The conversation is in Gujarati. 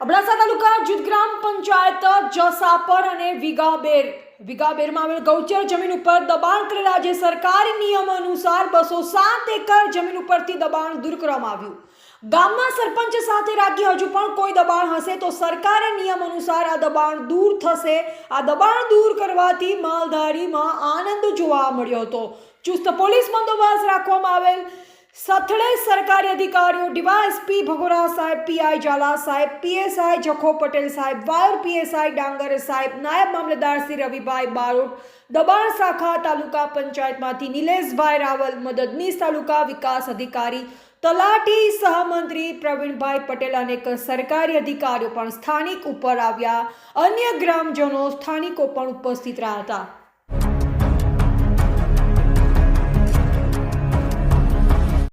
અબડાસા તાલુકા જૂથ ગ્રામ પંચાયત જસાપર અને વિગાબેર. વિગાબેરમાં આવેલ ગૌચર જમીન ઉપર દબાણ કરેલા જે સરકારી નિયમ અનુસાર બસો સાત એકર જમીન ઉપરથી દબાણ દૂર કરવામાં આવ્યું. ગામના સરપંચ સાથે રાખી હજુ પણ કોઈ દબાણ હશે તો સરકારે નિયમ અનુસાર આ દબાણ દૂર થશે. આ દબાણ દૂર કરવાથી માલધારીમાં આનંદ જોવા મળ્યો હતો. ચુસ્ત પોલીસ બંદોબસ્ત રાખવામાં આવેલ સથળે સરકારી અધિકારીઓ ડીવાયએસપી ભગોરા સાહેબ, પીઆઈ ઝાલા સાહેબ, પીએસઆઈ જખો પટેલ સાહેબ, વાયર પીએસઆઈ ડાંગર સાહેબ, નાયબ મામલતદાર શ્રી રવિભાઈ બારોટ, દબાણ શાખા તાલુકા પંચાયતમાંથી નિલેશભાઈ રાવલ, મદદનીશ તાલુકા વિકાસ અધિકારી, તલાટી સહમંત્રી પ્રવીણભાઈ પટેલ અનેક સરકારી અધિકારીઓ પણ સ્થાનિક ઉપર આવ્યા. અન્ય ગ્રામજનો સ્થાનિકો પણ ઉપસ્થિત રહ્યા હતા.